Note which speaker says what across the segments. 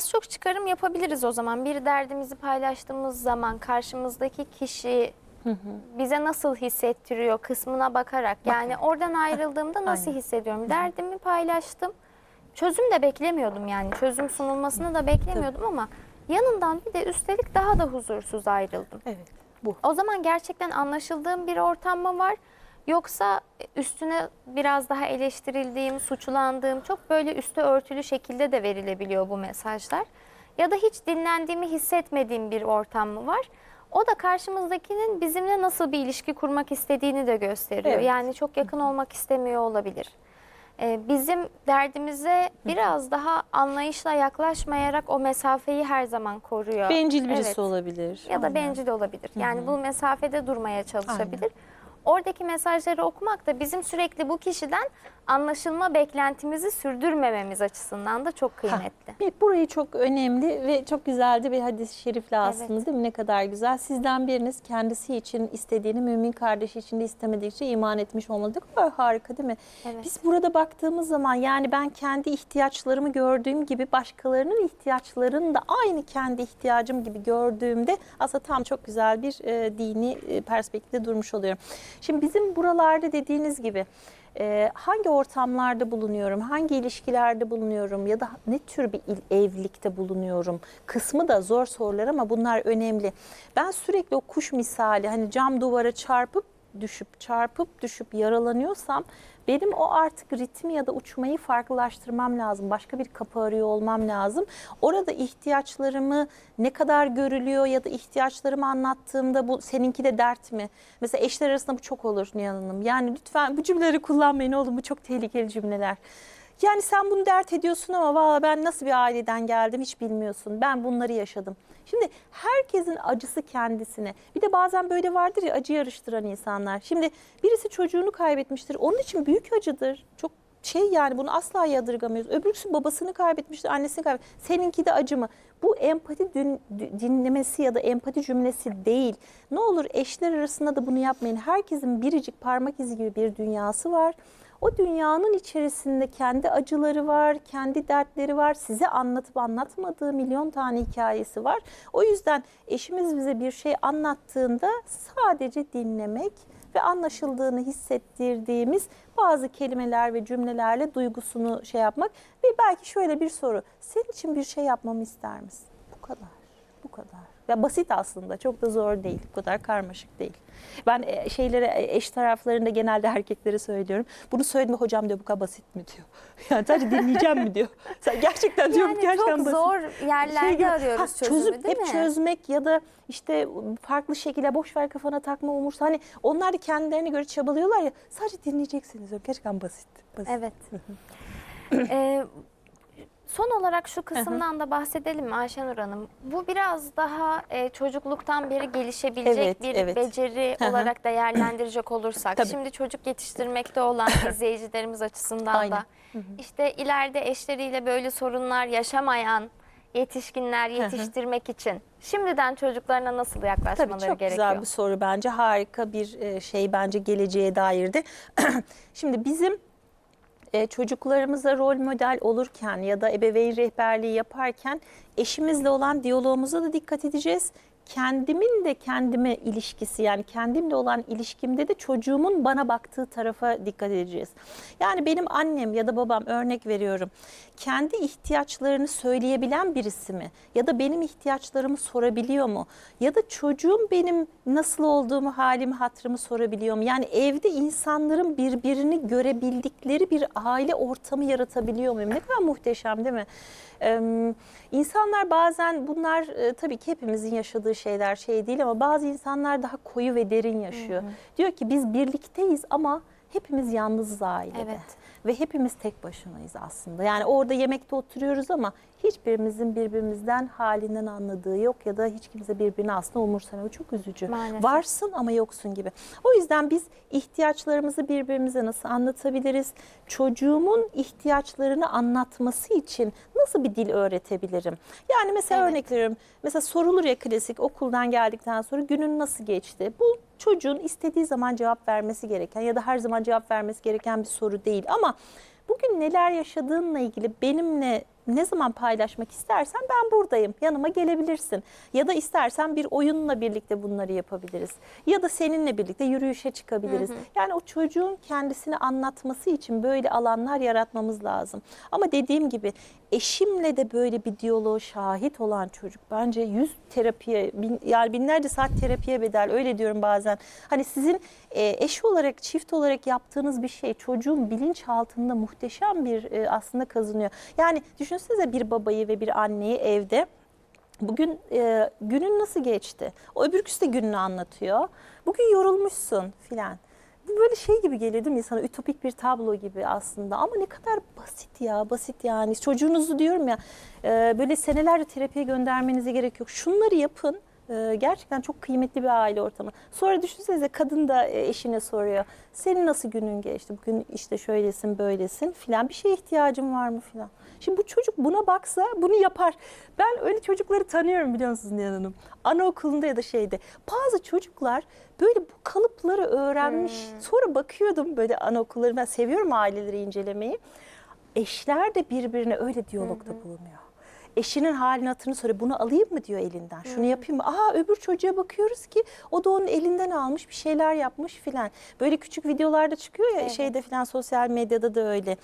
Speaker 1: Az çok çıkarım yapabiliriz o zaman. Bir derdimizi paylaştığımız zaman karşımızdaki kişi bize nasıl hissettiriyor kısmına bakarak. Yani oradan ayrıldığımda nasıl
Speaker 2: Aynen.
Speaker 1: hissediyorum? Derdimi paylaştım. Çözüm de beklemiyordum yani. Çözüm sunulmasını da beklemiyordum ama yanından bir de üstelik daha da huzursuz ayrıldım.
Speaker 2: Evet. Bu.
Speaker 1: O zaman gerçekten anlaşıldığım bir ortam mı var? Yoksa üstüne biraz daha eleştirildiğim, suçlandığım, çok böyle üstü örtülü şekilde de verilebiliyor bu mesajlar. Ya da hiç dinlendiğimi hissetmediğim bir ortam mı var? O da karşımızdakinin bizimle nasıl bir ilişki kurmak istediğini de gösteriyor.
Speaker 2: Evet.
Speaker 1: Yani çok yakın olmak istemiyor olabilir. Ee, Bizim derdimize biraz daha anlayışla yaklaşmayarak o mesafeyi her zaman koruyor.
Speaker 2: Bencil birisi
Speaker 1: Evet
Speaker 2: olabilir.
Speaker 1: ya da
Speaker 2: Aynen.
Speaker 1: bencil olabilir. Yani bu mesafede durmaya çalışabilir. Oradaki mesajları okumak da bizim sürekli bu kişiden anlaşılma beklentimizi sürdürmememiz açısından da çok kıymetli.
Speaker 2: Bir, burayı çok önemli ve çok güzeldi bir hadis-i şerifle aslında
Speaker 1: Evet.
Speaker 2: değil mi? Ne kadar güzel. Sizden biriniz kendisi için istediğini mümin kardeşi için de istemedikçe iman etmiş olmalı. Ne kadar harika değil mi?
Speaker 1: Evet.
Speaker 2: Biz burada baktığımız zaman yani ben kendi ihtiyaçlarımı gördüğüm gibi başkalarının ihtiyaçlarını da aynı kendi ihtiyacım gibi gördüğümde aslında tam çok güzel bir e, dini e, perspektifte durmuş oluyorum. Şimdi bizim buralarda dediğiniz gibi e, hangi ortamlarda bulunuyorum, hangi ilişkilerde bulunuyorum ya da ne tür bir il- evlilikte bulunuyorum kısmı da zor sorular ama bunlar önemli. Ben sürekli o kuş misali hani cam duvara çarpıp düşüp çarpıp düşüp yaralanıyorsam benim o artık ritmi ya da uçmayı farklılaştırmam lazım. Başka bir kapı arıyor olmam lazım. Orada ihtiyaçlarımı ne kadar görülüyor ya da ihtiyaçlarımı anlattığımda bu seninki de dert mi? Mesela eşler arasında bu çok olur Nihan Hanım. Yani lütfen bu cümleleri kullanmayın oğlum bu çok tehlikeli cümleler. Yani sen bunu dert ediyorsun ama valla ben nasıl bir aileden geldim hiç bilmiyorsun. Ben bunları yaşadım. Şimdi herkesin acısı kendisine. Bir de bazen böyle vardır ya acı yarıştıran insanlar. Şimdi birisi çocuğunu kaybetmiştir. Onun için büyük acıdır. Çok şey yani bunu asla yadırgamıyoruz. Öbürküsü babasını kaybetmiştir, annesini kaybetmiştir. Seninki de acı mı? Bu empati dü- dinlemesi ya da empati cümlesi değil. Ne olur eşler arasında da bunu yapmayın. Herkesin biricik parmak izi gibi bir dünyası var. O dünyanın içerisinde kendi acıları var, kendi dertleri var. Size anlatıp anlatmadığı milyon tane hikayesi var. O yüzden eşimiz bize bir şey anlattığında sadece dinlemek ve anlaşıldığını hissettirdiğimiz bazı kelimeler ve cümlelerle duygusunu şey yapmak ve belki şöyle bir soru. Senin için bir şey yapmamı ister misin? Bu kadar. Bu kadar. Ya basit aslında. Çok da zor değil. Bu kadar karmaşık değil. Ben e, şeylere e, eş taraflarında genelde erkeklere söylüyorum. Bunu söyledim hocam diyor bu kadar basit mi diyor. Yani sadece dinleyeceğim mi diyor. Sen gerçekten diyorum
Speaker 1: Yani
Speaker 2: gerçekten
Speaker 1: çok
Speaker 2: basit.
Speaker 1: zor yerlerde
Speaker 2: Şey gibi,
Speaker 1: arıyoruz
Speaker 2: ha,
Speaker 1: çözümü
Speaker 2: çözüp
Speaker 1: değil
Speaker 2: hep
Speaker 1: mi?
Speaker 2: çözmek ya da işte farklı şekilde boş ver kafana takma umursa hani onlar da kendilerine göre çabalıyorlar ya sadece dinleyeceksiniz diyorum. Gerçekten basit. basit.
Speaker 1: Evet. Ee, son olarak şu kısımdan da bahsedelim Ayşenur Hanım? Bu biraz daha e, çocukluktan beri gelişebilecek
Speaker 2: Evet,
Speaker 1: bir
Speaker 2: evet.
Speaker 1: beceri
Speaker 2: Hı hı.
Speaker 1: olarak değerlendirecek olursak.
Speaker 2: Tabii.
Speaker 1: Şimdi çocuk yetiştirmekte olan izleyicilerimiz açısından
Speaker 2: Aynen.
Speaker 1: da işte ileride eşleriyle böyle sorunlar yaşamayan yetişkinler yetiştirmek için şimdiden çocuklarına nasıl yaklaşmaları
Speaker 2: Tabii çok
Speaker 1: gerekiyor?
Speaker 2: güzel bir soru bence. Harika bir e, şey bence geleceğe dair de. Şimdi bizim e, çocuklarımıza rol model olurken ya da ebeveyn rehberliği yaparken eşimizle olan diyalogumuza da dikkat edeceğiz. Kendimin de kendime ilişkisi yani kendimle olan ilişkimde de çocuğumun bana baktığı tarafa dikkat edeceğiz. Yani benim annem ya da babam örnek veriyorum. Kendi ihtiyaçlarını söyleyebilen birisi mi? Ya da benim ihtiyaçlarımı sorabiliyor mu? Ya da çocuğum benim nasıl olduğumu, halimi, hatırımı sorabiliyor mu? Yani evde insanların birbirini görebildikleri bir aile ortamı yaratabiliyor muyum? Ne kadar muhteşem değil mi? Ee, insanlar bazen bunlar e, tabii ki hepimizin yaşadığı şeyler şey değil ama bazı insanlar daha koyu ve derin yaşıyor. Diyor ki biz birlikteyiz ama hepimiz yalnızız ailede.
Speaker 1: Evet.
Speaker 2: Ve hepimiz tek başınayız aslında. Yani orada yemekte oturuyoruz ama hiçbirimizin birbirimizden halinden anladığı yok ya da hiç kimse birbirini aslında umursamıyor. Çok üzücü.
Speaker 1: Maalesef.
Speaker 2: Varsın ama yoksun gibi. O yüzden biz ihtiyaçlarımızı birbirimize nasıl anlatabiliriz? Çocuğumun ihtiyaçlarını anlatması için nasıl bir dil öğretebilirim? Yani mesela
Speaker 1: Evet.
Speaker 2: örnek veriyorum. Mesela sorulur ya klasik okuldan geldikten sonra günün nasıl geçti? Bu çocuğun istediği zaman cevap vermesi gereken ya da her zaman cevap vermesi gereken bir soru değil. Ama bugün neler yaşadığınla ilgili benimle ne zaman paylaşmak istersen ben buradayım. Yanıma gelebilirsin. Ya da istersen bir oyunla birlikte bunları yapabiliriz. Ya da seninle birlikte yürüyüşe çıkabiliriz. Yani o çocuğun kendisini anlatması için böyle alanlar yaratmamız lazım. Ama dediğim gibi eşimle de böyle bir diyaloğa şahit olan çocuk bence yüz terapiye bin, yani binlerce saat terapiye bedel öyle diyorum bazen. Hani sizin e, eş olarak çift olarak yaptığınız bir şey çocuğun bilinçaltında muhteşem bir e, aslında kazanıyor. Yani düşünsenize bir babayı ve bir anneyi evde Bugün e, günün nasıl geçti? O öbürküsü de gününü anlatıyor. Bugün yorulmuşsun filan. Bu böyle şey gibi geliyor değil mi insana? Ütopik bir tablo gibi aslında. Ama ne kadar basit ya, basit yani. Çocuğunuzu diyorum ya, e, böyle senelerce terapiye göndermenize gerek yok. Şunları yapın. E, gerçekten çok kıymetli bir aile ortamı. Sonra düşünsenize kadın da e, eşine soruyor. Senin nasıl günün geçti? Bugün işte şöylesin, böylesin filan. Bir şeye ihtiyacın var mı filan. Şimdi bu çocuk buna baksa bunu yapar. Ben öyle çocukları tanıyorum biliyor musunuz Nihan Hanım? Anaokulunda ya da şeyde. Bazı çocuklar böyle bu kalıpları öğrenmiş. Sonra bakıyordum böyle anaokulları. Ben seviyorum aileleri incelemeyi. Eşler de birbirine öyle diyalogda bulunuyor. Eşinin halini hatırını soruyor. Bunu alayım mı diyor elinden. Şunu yapayım mı? Aa öbür çocuğa bakıyoruz ki o da onun elinden almış bir şeyler yapmış filan. Böyle küçük videolarda çıkıyor ya
Speaker 1: Evet.
Speaker 2: şeyde filan sosyal medyada da öyle.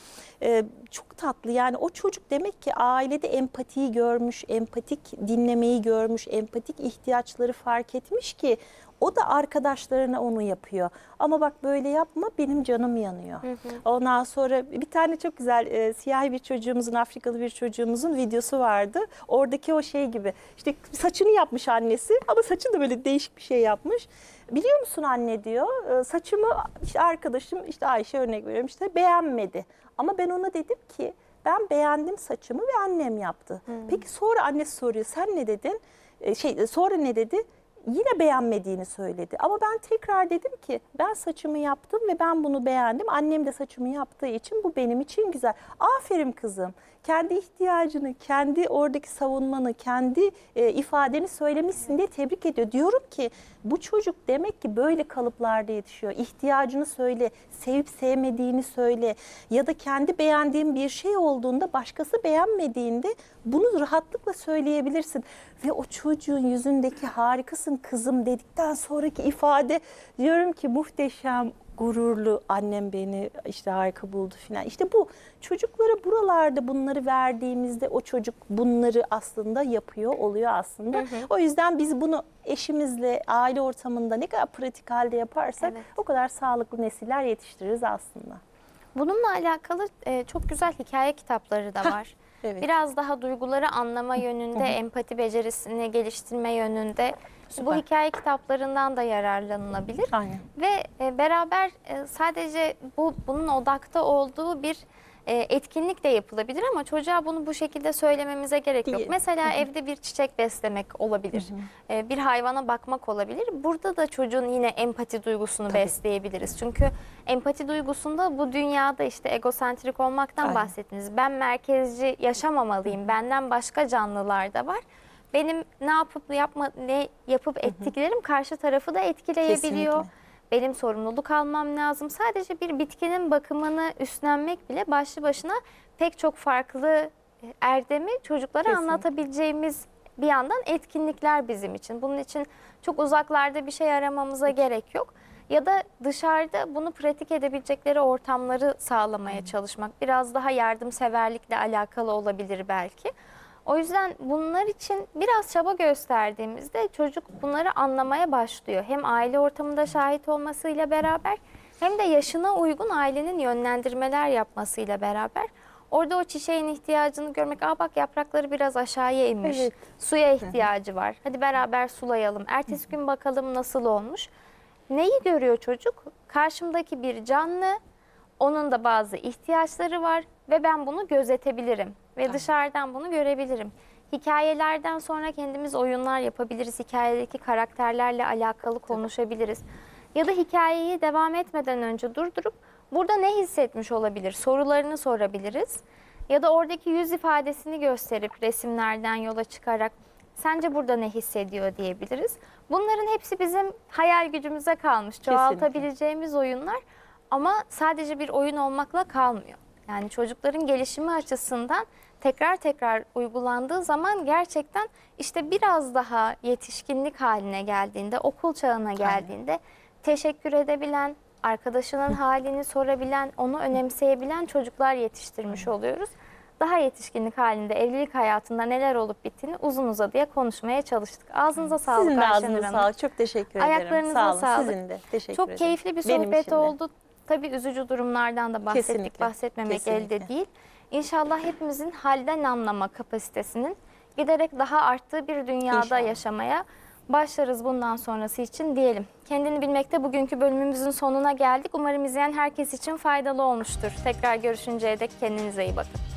Speaker 2: Ee, çok tatlı yani o çocuk demek ki ailede empatiyi görmüş, empatik dinlemeyi görmüş, empatik ihtiyaçları fark etmiş ki o da arkadaşlarına onu yapıyor. Ama bak böyle yapma benim canım yanıyor. Ondan sonra bir tane çok güzel e, siyahi bir çocuğumuzun, Afrikalı bir çocuğumuzun videosu vardı. Oradaki o şey gibi işte saçını yapmış annesi ama saçını da böyle değişik bir şey yapmış. Biliyor musun anne diyor e, saçımı işte arkadaşım işte Ayşe örnek veriyorum işte beğenmedi. Ama ben ona dedim ki ben beğendim saçımı ve annem yaptı. Peki sonra annesi soruyor sen ne dedin? E, şey sonra ne dedi? Yine beğenmediğini söyledi. Ama ben tekrar dedim ki ben saçımı yaptım ve ben bunu beğendim. Annem de saçımı yaptığı için bu benim için güzel. Aferin kızım. Kendi ihtiyacını, kendi oradaki savunmanı, kendi e, ifadeni söylemişsin diye tebrik ediyor. Diyorum ki bu çocuk demek ki böyle kalıplarda yetişiyor. İhtiyacını söyle, sevip sevmediğini söyle ya da kendi beğendiğin bir şey olduğunda başkası beğenmediğinde bunu rahatlıkla söyleyebilirsin. Ve o çocuğun yüzündeki harikasın kızım dedikten sonraki ifade diyorum ki muhteşem gururlu annem beni işte harika buldu filan. İşte bu çocuklara buralarda bunları verdiğimizde o çocuk bunları aslında yapıyor oluyor aslında. O yüzden biz bunu eşimizle aile ortamında ne kadar pratik halde yaparsak
Speaker 1: Evet.
Speaker 2: o kadar sağlıklı nesiller yetiştiririz aslında.
Speaker 1: Bununla alakalı e, çok güzel hikaye kitapları da var.
Speaker 2: evet.
Speaker 1: Biraz daha duyguları anlama yönünde, empati becerisini geliştirme yönünde bu
Speaker 2: Süper.
Speaker 1: hikaye kitaplarından da yararlanılabilir.
Speaker 2: Aynen.
Speaker 1: Ve e, beraber e, sadece bu bunun odakta olduğu bir e, etkinlik de yapılabilir ama çocuğa bunu bu şekilde söylememize gerek yok.
Speaker 2: Değil.
Speaker 1: Mesela evde bir çiçek beslemek olabilir. E, bir hayvana bakmak olabilir. Burada da çocuğun yine empati duygusunu
Speaker 2: Tabii.
Speaker 1: besleyebiliriz. Çünkü empati duygusunda bu dünyada işte egosentrik olmaktan
Speaker 2: Aynen.
Speaker 1: bahsettiniz. Ben merkezci yaşamamalıyım. Benden başka canlılar da var. Benim ne yapıp yapma ne yapıp ettiklerim karşı tarafı da etkileyebiliyor.
Speaker 2: Kesinlikle.
Speaker 1: Benim sorumluluk almam lazım. Sadece bir bitkinin bakımını üstlenmek bile başlı başına pek çok farklı erdemi çocuklara
Speaker 2: Kesinlikle.
Speaker 1: anlatabileceğimiz bir yandan etkinlikler bizim için. Bunun için çok uzaklarda bir şey aramamıza gerek yok. Ya da dışarıda bunu pratik edebilecekleri ortamları sağlamaya çalışmak. Biraz daha yardımseverlikle alakalı olabilir belki. O yüzden bunlar için biraz çaba gösterdiğimizde çocuk bunları anlamaya başlıyor. Hem aile ortamında şahit olmasıyla beraber hem de yaşına uygun ailenin yönlendirmeler yapmasıyla beraber orada o çiçeğin ihtiyacını görmek. Aa bak yaprakları biraz aşağıya inmiş.
Speaker 2: Evet.
Speaker 1: Suya ihtiyacı var. Hadi beraber sulayalım. Ertesi gün bakalım nasıl olmuş. Neyi görüyor çocuk? Karşımdaki bir canlı, onun da bazı ihtiyaçları var ve ben bunu gözetebilirim ve dışarıdan bunu görebilirim. Hikayelerden sonra kendimiz oyunlar yapabiliriz. Hikayedeki karakterlerle alakalı konuşabiliriz. Ya da hikayeyi devam etmeden önce durdurup burada ne hissetmiş olabilir sorularını sorabiliriz. Ya da oradaki yüz ifadesini gösterip resimlerden yola çıkarak sence burada ne hissediyor diyebiliriz. Bunların hepsi bizim hayal gücümüze kalmış.
Speaker 2: Kesinlikle.
Speaker 1: Çoğaltabileceğimiz oyunlar ama sadece bir oyun olmakla kalmıyor. Yani çocukların gelişimi açısından tekrar tekrar uygulandığı zaman gerçekten işte biraz daha yetişkinlik haline geldiğinde, okul çağına geldiğinde teşekkür edebilen, arkadaşının halini sorabilen, onu önemseyebilen çocuklar yetiştirmiş oluyoruz. Daha yetişkinlik halinde evlilik hayatında neler olup bittiğini uzun uzadıya konuşmaya çalıştık. Ağzınıza sağlık
Speaker 2: Sizin de
Speaker 1: Ayşenur
Speaker 2: ağzınıza
Speaker 1: Hanım.
Speaker 2: sağlık. Çok teşekkür ederim.
Speaker 1: Ayaklarınıza
Speaker 2: Sağ olun.
Speaker 1: sağlık.
Speaker 2: Sizin de. Teşekkür
Speaker 1: Çok
Speaker 2: ederim.
Speaker 1: keyifli bir
Speaker 2: Benim
Speaker 1: sohbet
Speaker 2: için de.
Speaker 1: oldu. Tabii üzücü durumlardan da bahsettik.
Speaker 2: Kesinlikle,
Speaker 1: Bahsetmemek
Speaker 2: kesinlikle.
Speaker 1: elde değil. İnşallah hepimizin halden anlama kapasitesinin giderek daha arttığı bir dünyada
Speaker 2: İnşallah.
Speaker 1: yaşamaya başlarız bundan sonrası için diyelim. Kendini bilmekte bugünkü bölümümüzün sonuna geldik. Umarım izleyen herkes için faydalı olmuştur. Tekrar görüşünceye dek kendinize iyi bakın.